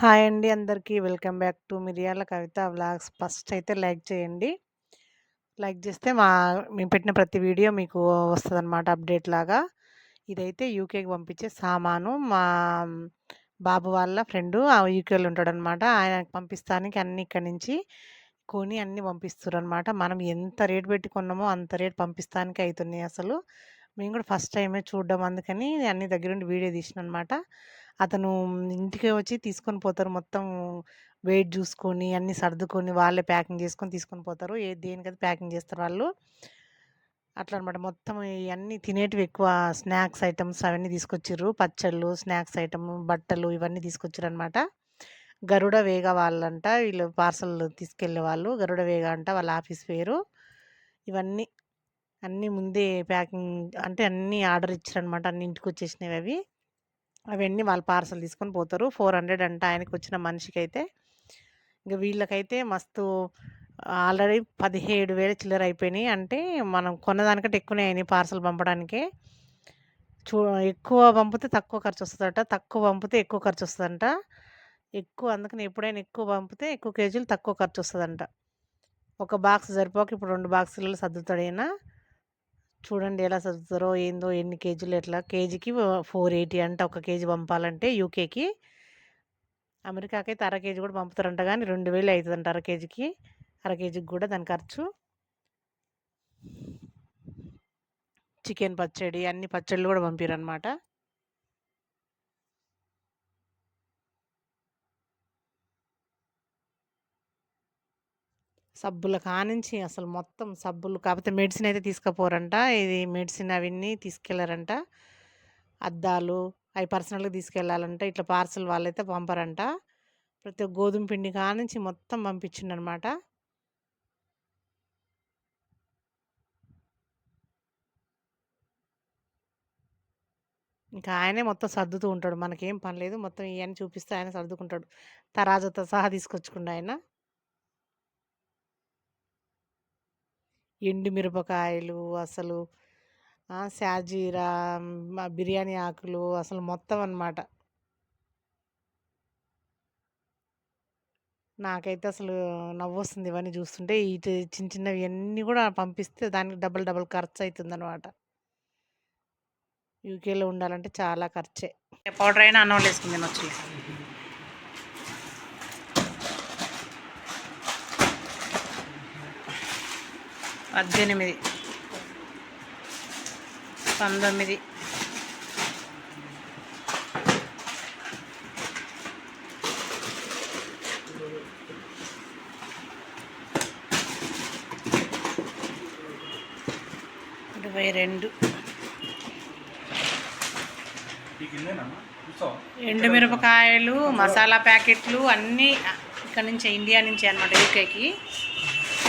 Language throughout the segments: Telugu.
హాయ్ అండి అందరికీ. Welcome back to Miriyala Kavitha vlogs. First అయితే లైక్ చేయండి. లైక్ చేస్తే మా మేము పెట్టిన ప్రతి వీడియో మీకు వస్తుందన్నమాట అప్డేట్ లాగా. ఇదైతే యూకేకి పంపించే సామాను. మా బాబు వాళ్ళ ఫ్రెండు ఆ యూకేలో ఉంటాడనమాట. ఆయనకు పంపిస్తానికి అన్నీ ఇక్కడి నుంచి కొని అన్నీ పంపిస్తుర్రనమాట. మనం ఎంత రేట్ పెట్టి కొన్నామో అంత రేట్ పంపిస్తానికి అవుతున్నాయి అసలు. మేము కూడా ఫస్ట్ టైమే చూడ్డం అందుకని అన్ని దగ్గరుండి వీడియో తీసిన అనమాట అతను ఇంటికి వచ్చి తీసుకొని పోతారు. మొత్తం వెయిట్ చూసుకొని, అన్నీ సర్దుకొని, వాళ్ళే ప్యాకింగ్ చేసుకొని తీసుకొని పోతారు. ఏ దేనికది ప్యాకింగ్ చేస్తారు వాళ్ళు. అట్లా అనమాట. మొత్తం ఇవన్నీ తినేటివి ఎక్కువ స్నాక్స్ ఐటమ్స్ అవన్నీ తీసుకొచ్చిర్రు. పచ్చళ్ళు, స్నాక్స్ ఐటమ్ బట్టలు ఇవన్నీ తీసుకొచ్చారు అనమాట గరుడ వేగ వాళ్ళంట. వీళ్ళు పార్సల్ తీసుకెళ్ళేవాళ్ళు. గరుడ వేగ అంట వాళ్ళ ఆఫీస్ పేరు. ఇవన్నీ అన్నీ ముందే ప్యాకింగ్ అంటే అన్నీ ఆర్డర్ ఇచ్చారనమాట అన్ని ఇంటికి వచ్చేసినవి అవి. అవన్నీ వాళ్ళు పార్సల్ తీసుకొని పోతారు. 400 అంట ఆయనకొచ్చిన మనిషికైతే. ఇంక వీళ్ళకైతే మస్తు ఆల్రెడీ 17,000 చిల్లర అయిపోయినాయి. అంటే మనం కొన్నదానికంటే ఎక్కువనే అయినాయి పార్సల్ పంపడానికే. చూ ఎక్కువ పంపితే తక్కువ ఖర్చు వస్తుందట తక్కువ పంపితే ఎక్కువ ఖర్చు వస్తుందంట ఎక్కువ అందుకని ఎప్పుడైనా ఎక్కువ పంపితే ఎక్కువ కేజీలు తక్కువ ఖర్చు వస్తుందంట ఒక బాక్స్ సరిపోక ఇప్పుడు రెండు బాక్సులలో సర్దుతాడైనా చూడండి ఎలా చదువుతారో ఏందో ఎన్ని కేజీలు ఎట్లా కేజీకి 480 అంట ఒక కేజీ పంపాలంటే యూకేకి. అమెరికాకైతే అర కేజీ కూడా పంపుతారంట కానీ రెండు వేలు అవుతుందంట అర కేజీకి. అర కేజీకి కూడా దాని ఖర్చు. చికెన్ పచ్చడి అన్ని పచ్చళ్ళు కూడా పంపిర్రనమాట. సబ్బుల కానించి అసలు మొత్తం సబ్బులు కాకపోతే మెడిసిన్ అయితే తీసుకపోరంట. ఇది మెడిసిన్ అవన్నీ తీసుకెళ్ళారంట అద్దాలు అవి పర్సనల్‌గా తీసుకెళ్ళాలంట. ఇట్లా పార్సల్ వాళ్ళైతే పంపరంట. ప్రతి ఒక్క గోధుమ పిండి కానించి మొత్తం పంపించిండనమాట. ఇంకా ఆయనే మొత్తం సర్దుతూ ఉంటాడు. మనకేం పని లేదు. మొత్తం ఇవన్నీ చూపిస్తే ఆయన సర్దుకుంటాడు. తరాజుతో సహా తీసుకొచ్చుకుండా ఆయన. ఎండు మిరపకాయలు అసలు షాజీరా, బిర్యానీ ఆకులు అసలు మొత్తం అన్నమాట నాకైతే అసలు నవ్వొస్తుంది ఇవన్నీ చూస్తుంటే. ఇటు చిన్న చిన్నవి అన్నీ కూడా పంపిస్తే దానికి డబల్ డబల్ ఖర్చు అవుతుంది ఖర్చయితుందనమాట. యూకేలో ఉండాలంటే చాలా ఖర్చే. పౌడర్ అయినా అన్నంలో నేను వచ్చి పద్దెనిమిది. పంతొమ్మిది. ఇరవై రెండు. ఎండు మిరపకాయలు మసాలా ప్యాకెట్లు అన్నీ ఇక్కడ నుంచే ఇండియా నుంచే అనమాట యూకేకి.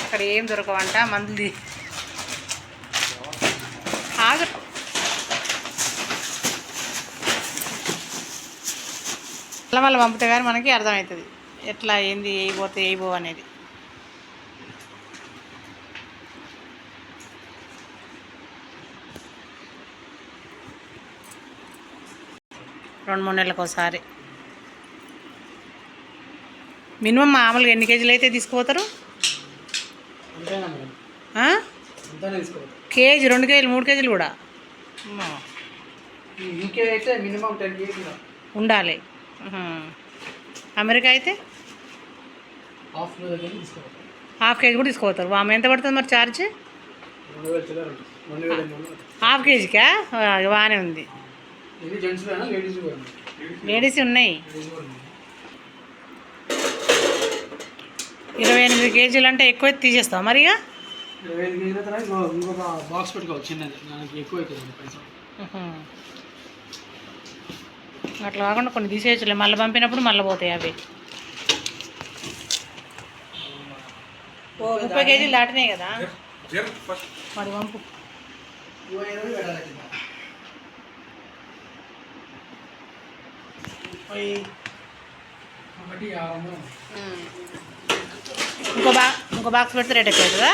అక్కడ ఏం దొరకవంట? మందులు ఆగ. మళ్ళీ పంపితే కానీ మనకి అర్థమవుతుంది ఎట్లా ఏంది వేయిపోతే వేయిపో అనేది. రెండు మూడు నెలలకు ఒకసారి. మినిమం మామూలుగా ఎన్ని కేజీలు అయితే తీసుకుపోతారు అంతేనా మేడం ఆ? అంతనే తీసుకోవాలి కేజీ రెండు కేజీలు మూడు కేజీలు కూడా? అమ్మో. ఈ యూకే అయితే మినిమం టెన్ కేజీ ఉండాలి. అమెరికా అయితే? హాఫ్ కేజీ కూడా తీసుకుపోతారు ఆమె ఎంత పడుతుంది మరి ఛార్జ్ హాఫ్ కేజీకా? బాగానే ఉంది. లేడీస్ ఉన్నాయి లేడీస్ కూడా ఉంది. ఇరవై ఎనిమిది కేజీలు అంటే ఎక్కువ తీసేస్తాం మరి ఇక? ఇరవై ఐదు కేజీల తర్వాత ఇంకో- ఇంకొక బాక్స్ పెట్టుకోవాలి చిన్నది. దానికి ఎక్కువ అవుతుంది పైసలు ఉహు. అట్లా కాకుండా కొన్ని తీసేయచ్చులే. మళ్ళీ పంపినప్పుడు మళ్ళీ పోతాయి అవి. ముప్పై కేజీలు దాటినాయి కదా? మరి పంపు. ఒకటి ఇంకో బా ఇంకో బాక్స్ పెడితే రేట్ ఎక్కువ అవుతుందా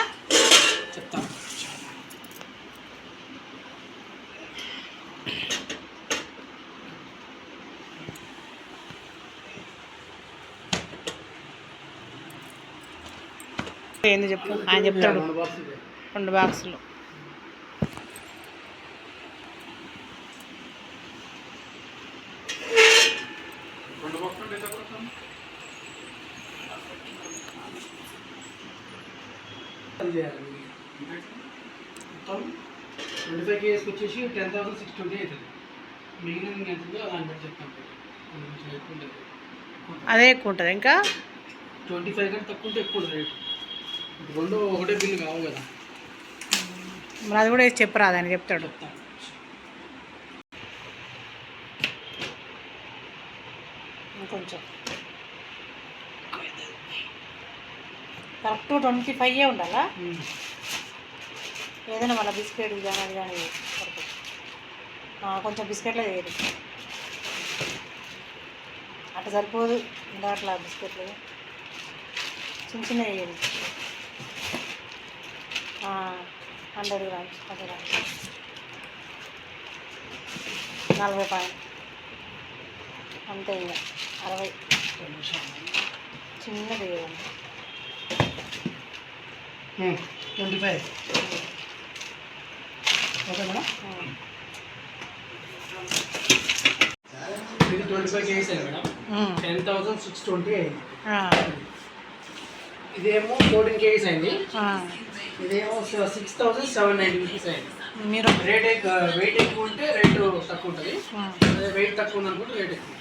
ఏంది చెప్పు? ఆయన చెప్తాడు. రెండు బాక్సులు అది చేయాలి. మొత్తం ట్వంటీ ఫైవ్ కేజీస్కి వచ్చేసి టెన్ థౌసండ్ సిక్స్ ట్వంటీ అవుతుంది. మిగిలిన ఎంత ఉందో దాన్ని బట్టి చెప్తాను అది కొంచెం ఎక్కువ ఉంటుంది. ఇంకా? ట్వంటీ ఫైవ్ కంటే తక్కువ ఉంటే ఎక్కువ ఉంటుంది రేటు. రెండు ఒకటే బిల్లు కావు కదా. మరి అది కూడా వేసి చెప్పరాదు ఆయన చెప్తాడు. చెప్తాను కరెక్ట్ ట్వంటీ ఫైవ్ ఉండాలా? ఏదైనా మన బిస్కెట్ కానీ అది కానీ కొంచెం బిస్కెట్లే వేయరు అట్లా సరిపోదు. ఇంకా అట్లా బిస్కెట్లు. చిన్న చిన్న వేయండి హండ్రెడ్ గ్రామ్స్ హండ్రెడ్ గ్రామ్స్. నలభై పాయింట్. అంతే ఇంకా. అరవై. చిన్నది వేయండి ట్వంటీ ఫైవ్ ఓకే మేడం ఇది ట్వంటీ ఫైవ్ అయింది madam. Ten thousand six twenty అయింది ఇదేమో ఫోర్టీన్ కేజీస్ అయింది. ఇదేమో six thousand seven ninety rupees అయింది మీరు రేట్ ఎక్కువ వెయిట్ ఎక్కువ ఉంటే రేటు తక్కువ ఉంటుంది. వెయిట్ తక్కువ ఉంది అనుకుంటే రేట్ ఎక్కువ.